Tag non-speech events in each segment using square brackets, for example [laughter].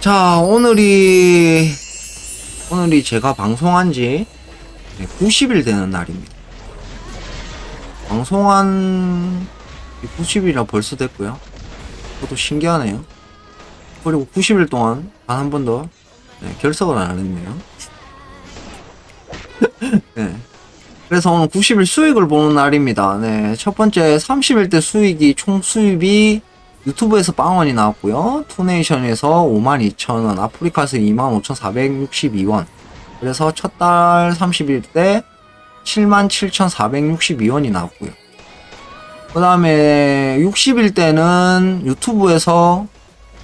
자, 오늘이, 오늘이 제가 방송한 지 90일 되는 날입니다. 방송한 90일이라 벌써 됐고요. 그것도 신기하네요. 그리고 90일 동안 단 한 번도 네, 결석을 안 했네요. [laughs] 네. 그래서 오늘 90일 수익을 보는 날입니다. 네. 첫 번째 30일 때 수익이 총 수입이 유튜브에서 빵원이 나왔고요. 투네이션에서 52,000원, 아프리카에서 25,462원. 그래서 첫 달 30일 때 77,462원이 나왔고요. 그 다음에 60일 때는 유튜브에서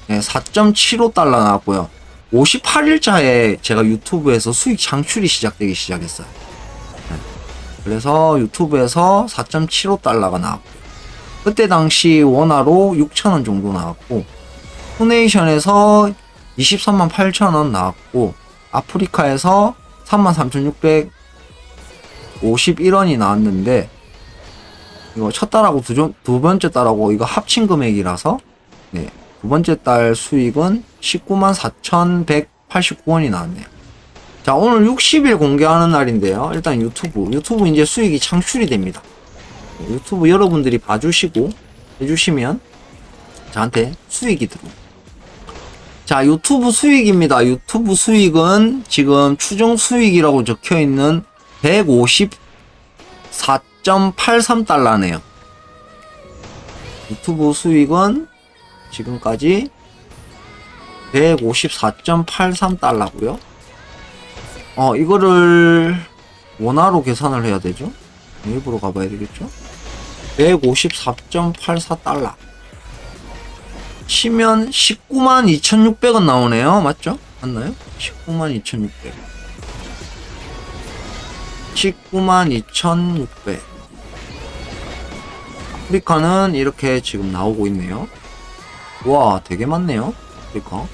4.75달러 나왔고요. 58일차에 제가 유튜브에서 수익 창출이 시작되기 시작했어요. 네. 그래서 유튜브에서 4.75달러가 나왔고 그때 당시 원화로 6,000원 정도 나왔고 투네이션에서 23만 8천원 나왔고 아프리카에서 33,651원이 나왔는데 이거 첫 달하고 두, 종- 두 번째 달하고 이거 합친 금액이라서 네, 두 번째 달 수익은 19만 4,189원이 나왔네요. 자, 오늘 60일 공개하는 날인데요. 일단 유튜브. 유튜브 이제 수익이 창출이 됩니다. 네, 유튜브 여러분들이 봐주시고 해주시면 저한테 수익이 들어옵니다. 자, 유튜브 수익입니다. 유튜브 수익은 지금 추정 수익이라고 적혀 있는 154.83달러네요. 유튜브 수익은 지금까지 154.83달러고요. 어, 이거를 원화로 계산을 해야 되죠. 일부러 가봐야 되겠죠? 154.84달러. 치면 19만 2,600원 나오네요. 맞죠? 맞나요? 19만 2,600. 19만 2,600. 아프리카는 이렇게 지금 나오고 있네요. 와, 되게 많네요. 아프리카. 어,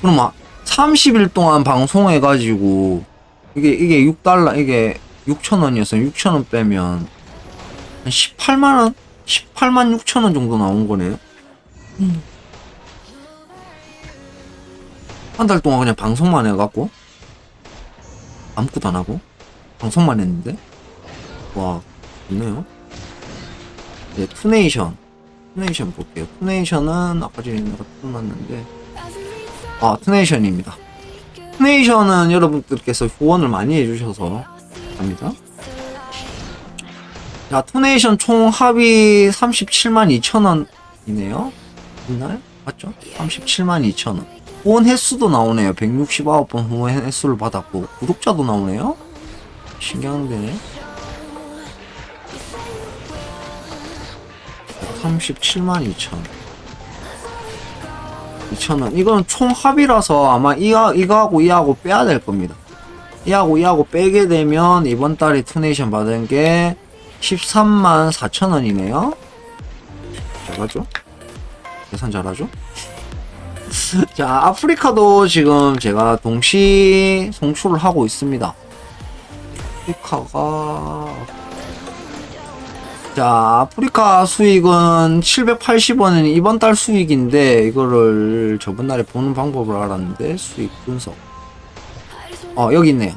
그럼 아, 30일 동안 방송해가지고, 이게, 이게 6달러, 이게 6,000원이었어요. 6,000원 빼면, 한 18만원? 18만 6천원 정도 나온 거네요. 한달 동안 그냥 방송만 해갖고, 아무것도 안 하고, 방송만 했는데, 와, 좋네요. 네, 투네이션. 투네이션 볼게요. 투네이션은 아까 전에 내가 틀어놨는데, 아, 투네이션입니다. 투네이션은 여러분들께서 후원을 많이 해주셔서 합니다. 자, 투네이션 총 합이 37만 2천원이네요. 있나요? 맞죠? 37만 2천원. 후원 횟수도 나오네요. 169번 후원 횟수를 받았고, 구독자도 나오네요. 신기한데. 37만 2천. 2천원. 이건 총 합이라서 아마 이거, 이거하고 이하고 빼야 될 겁니다. 이하고 이하고 빼게 되면 이번 달에 투네이션 받은 게 13만 4천 원이네요. 잘하죠? 계산 잘하죠? [laughs] 자, 아프리카도 지금 제가 동시 송출을 하고 있습니다. 아프리카가 자, 아프리카 수익은 780원은 이번 달 수익인데 이거를 저번 달에 보는 방법을 알았는데 수익 분석. 어, 여기 있네요.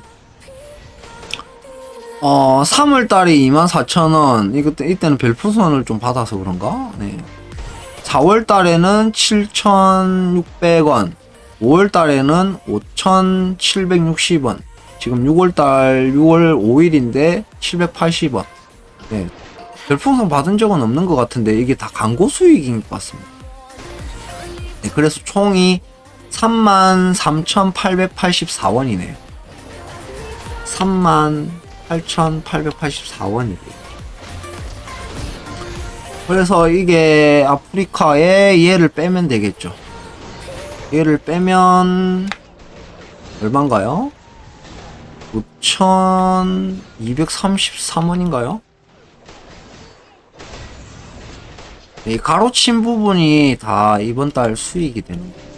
어, 3월 달에 24,000원. 이거 이때는 별풍선을 좀 받아서 그런가? 네. 4월 달에는 7,600원. 5월 달에는 5,760원. 지금 6월 달 6월 5일인데 780원. 네. 별풍선 받은 적은 없는 것 같은데 이게 다 광고 수익인 것 같습니다. 네, 그래서 총이 33,884원이네요. 38,884원이고요. 그래서 이게 아프리카에 얘를 빼면 되겠죠. 얘를 빼면 얼마인가요? 5,233원인가요? 이 가로친 부분이 다 이번 달 수익이 되는 거예요.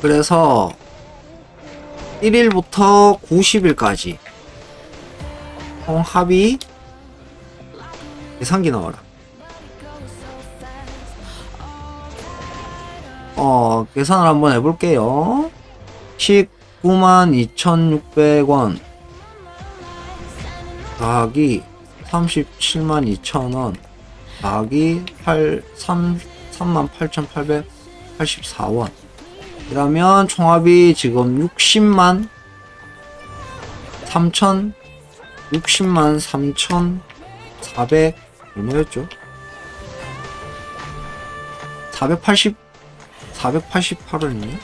그래서 1일부터 90일까지 총 어, 합이 계산기 나와라. 어 계산을 한번 해볼게요. 19만 2600원 더하기 37만 2천원 더하기 38,884원. 이러면 총합이 지금 60만 3천 60만 3천 400 얼마였죠? 480 488원이네.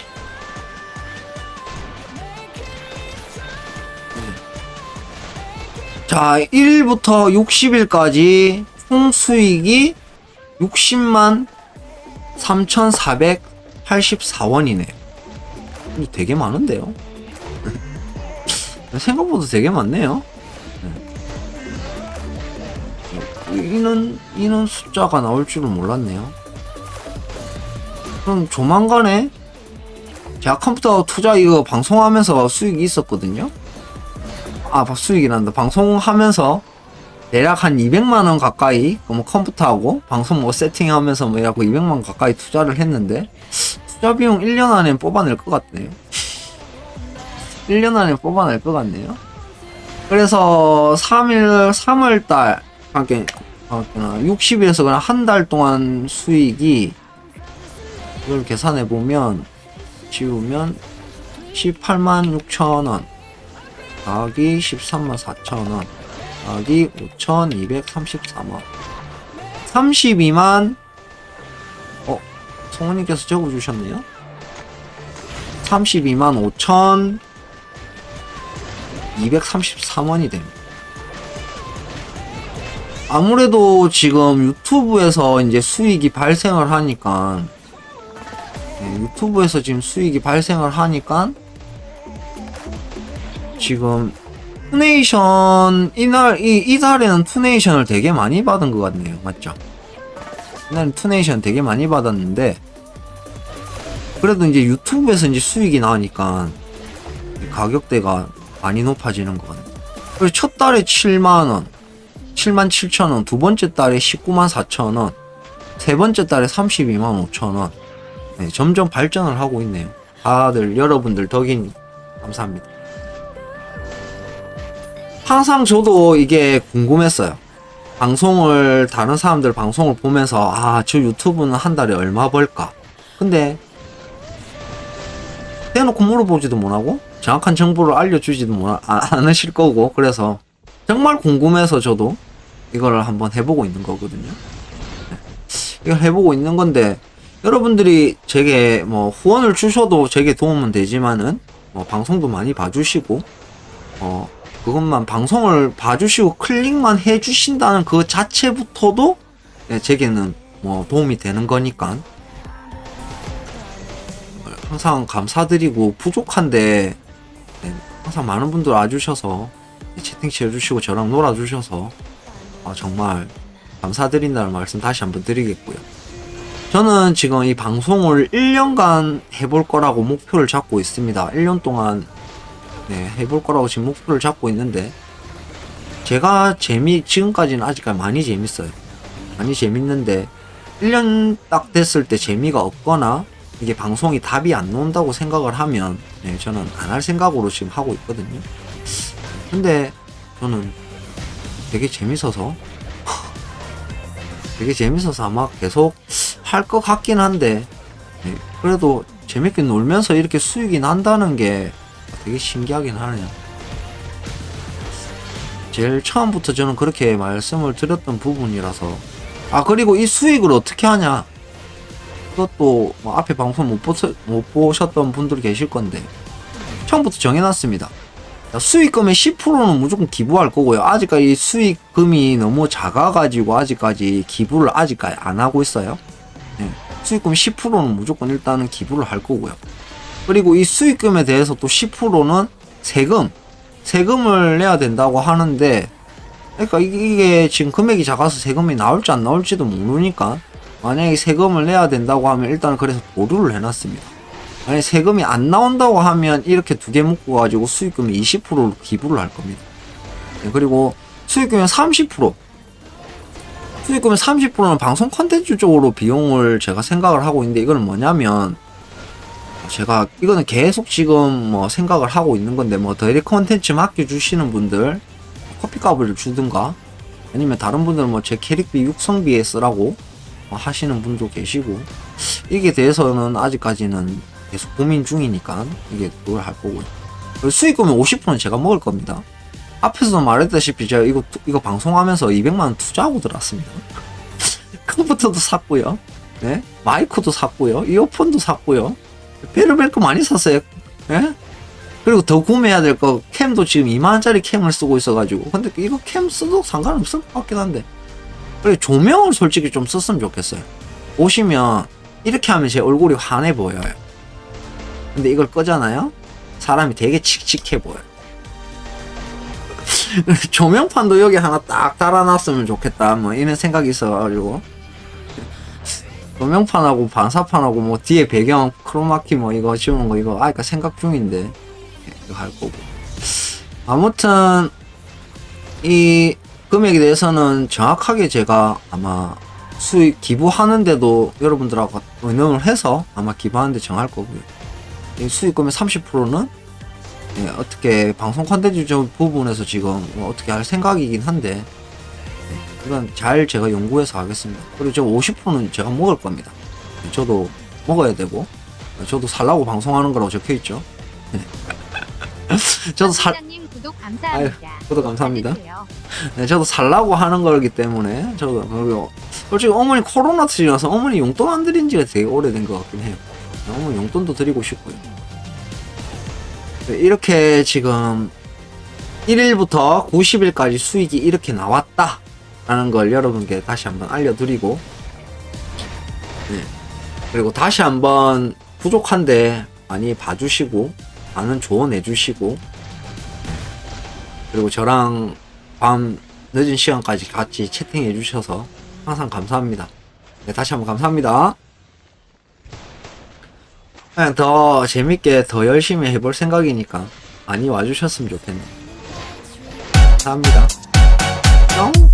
자, 1일부터 60일까지 총 수익이 60만 3,484원이네. 되게 많은데요? [laughs] 생각보다 되게 많네요. 네. 이는, 이는 숫자가 나올 줄은 몰랐네요. 그럼 조만간에 제가 컴퓨터 투자 이거 방송하면서 수익이 있었거든요. 아, 수익이란다. 방송하면서 대략 한 200만원 가까이, 뭐 컴퓨터하고 방송 뭐 세팅하면서 뭐 이라고 200만원 가까이 투자를 했는데, 투자 비용 1년 안에 뽑아낼 것 같네요. [laughs] 1년 안에 뽑아낼 것 같네요. 그래서 3일, 3월달, 함께, 60일에서 그냥 한 달 동안 수익이, 이걸 계산해 보면, 지우면 18만 6천원, 더하기 13만 4천원, 더하기 5,234만. 32만, 어, 성우님께서 적어주셨네요. 32만 5천 233원이 됩니다. 아무래도 지금 유튜브에서 이제 수익이 발생을 하니까 네, 유튜브에서 지금 수익이 발생을 하니까 지금 투네이션 이날 이 이달에는 투네이션을 되게 많이 받은 것 같네요, 맞죠? 이날 투네이션 되게 많이 받았는데 그래도 이제 유튜브에서 이제 수익이 나니까 가격대가 많이 높아지는 것 같네요. 그래서 첫 달에 7만 원, 7만 7천 원, 두 번째 달에 19만 4천 원, 세 번째 달에 32만 5천 원. 네, 점점 발전을 하고 있네요. 다들 여러분들 덕인 감사합니다. 항상 저도 이게 궁금했어요. 방송을 다른 사람들 방송을 보면서 아 저 유튜브는 한 달에 얼마 벌까? 근데 대놓고 물어보지도 못하고 정확한 정보를 알려주지도 못 않으실 거고 그래서 정말 궁금해서 저도 이거를 한번 해보고 있는 거거든요. 네. 이걸 해보고 있는 건데 여러분들이 제게 뭐 후원을 주셔도 제게 도움은 되지만은 뭐 방송도 많이 봐주시고 어 그것만 방송을 봐주시고 클릭만 해주신다는 그 자체부터도 네, 제게는 뭐 도움이 되는 거니까 항상 감사드리고 부족한데 네, 항상 많은 분들 와주셔서 채팅 치 해주시고 저랑 놀아주셔서 아, 정말 감사드린다는 말씀 다시 한번 드리겠고요. 저는 지금 이 방송을 1년간 해볼 거라고 목표를 잡고 있습니다. 1년 동안 네, 해볼 거라고 지금 목표를 잡고 있는데 제가 재미 지금까지는 아직까지 많이 재밌어요. 많이 재밌는데 1년 딱 됐을 때 재미가 없거나 이게 방송이 답이 안 나온다고 생각을 하면 네, 저는 안 할 생각으로 지금 하고 있거든요. 근데 저는 되게 재밌어서 [laughs] 되게 재밌어서 아마 계속 할 것 같긴 한데 네, 그래도 재밌게 놀면서 이렇게 수익이 난다는 게 되게 신기하긴 하네요. 제일 처음부터 저는 그렇게 말씀을 드렸던 부분이라서 아 그리고 이 수익을 어떻게 하냐 그것도 뭐 앞에 방송 못, 보못 보셨던 분들이 계실 건데 처음부터 정해놨습니다. 자, 수익금의 10%는 무조건 기부할 거고요. 아직까지 수익금이 너무 작아가지고 아직까지 기부를 아직까지 안 하고 있어요. 네. 수익금 10%는 무조건 일단은 기부를 할 거고요. 그리고 이 수익금에 대해서 또 10%는 세금, 세금을 내야 된다고 하는데, 그러니까 이게 지금 금액이 작아서 세금이 나올지 안 나올지도 모르니까, 만약에 세금을 내야 된다고 하면 일단 그래서 보류를 해놨습니다. 만약에 세금이 안 나온다고 하면 이렇게 두 개 묶어가지고 수익금의 20%로 기부를 할 겁니다. 네, 그리고 수익금의 30%, 수익금의 30%는 방송 콘텐츠 쪽으로 비용을 제가 생각을 하고 있는데 이거는 뭐냐면 제가 이거는 계속 지금 뭐 생각을 하고 있는 건데 뭐 더리 컨텐츠 맡겨주시는 분들 커피값을 주든가 아니면 다른 분들은 뭐 제 캐릭비 육성비에 쓰라고 뭐 하시는 분도 계시고 이게 대해서는 아직까지는 계속 고민 중이니까 이게 그걸 할 거고요. 그리고 수익금의 50%는 제가 먹을 겁니다. 앞에서도 말했다시피 제가 이거 투- 이거 방송하면서 200만 원 투자하고 들어왔습니다. [laughs] 컴퓨터도 샀고요. 네? 마이크도 샀고요. 이어폰도 샀고요. 베르벨 거 많이 샀어요. 예? 그리고 더 구매해야 될 거 캠도 지금 2만원짜리 캠을 쓰고 있어가지고 근데 이거 캠 써도 상관없을 것 같긴 한데 그리고 조명을 솔직히 좀 썼으면 좋겠어요. 보시면 이렇게 하면 제 얼굴이 환해 보여요. 근데 이걸 끄잖아요? 사람이 되게 칙칙해 보여요. [laughs] 조명판도 여기 하나 딱 달아놨으면 좋겠다. 뭐 이런 생각이 있어가지고 조명판하고 반사판하고 뭐 뒤에 배경 크로마키 뭐 이거 지우는 거 이거 아까 생각 중인데 이거 할 거고 아무튼 이 금액에 대해서는 정확하게 제가 아마 수익 기부하는데도 여러분들하고 의논을 해서 아마 기부하는데 정할 거고요. 이 수익금의 30%는 예, 어떻게 방송 컨텐츠 저 부분에서 지금 뭐 어떻게 할 생각이긴 한데 예, 이건 잘 제가 연구해서 하겠습니다. 그리고 저 50%는 제가 먹을 겁니다. 저도 먹어야 되고 저도 살라고 방송하는 거라고 적혀 있죠. [laughs] 저도 살 구독 감사합니다. 구독 감사합니다. 네, 저도 살라고 하는 거기 때문에 저도 그리고 솔직히 어머니 코로나 시라서 어머니 용돈 안 드린 지가 되게 오래된 것 같긴 해요. 어머니 용돈도 드리고 싶고요. 네, 이렇게 지금 1일부터 90일까지 수익이 이렇게 나왔다 라는 걸 여러분께 다시 한번 알려드리고 네. 그리고 다시 한번 부족한데 많이 봐주시고 많은 조언해 주시고 그리고 저랑 밤 늦은 시간까지 같이 채팅해 주셔서 항상 감사합니다. 네, 다시 한번 감사합니다. 그냥 더 재밌게 더 열심히 해볼 생각이니까 많이 와주셨으면 좋겠네요. 감사합니다. 뿅!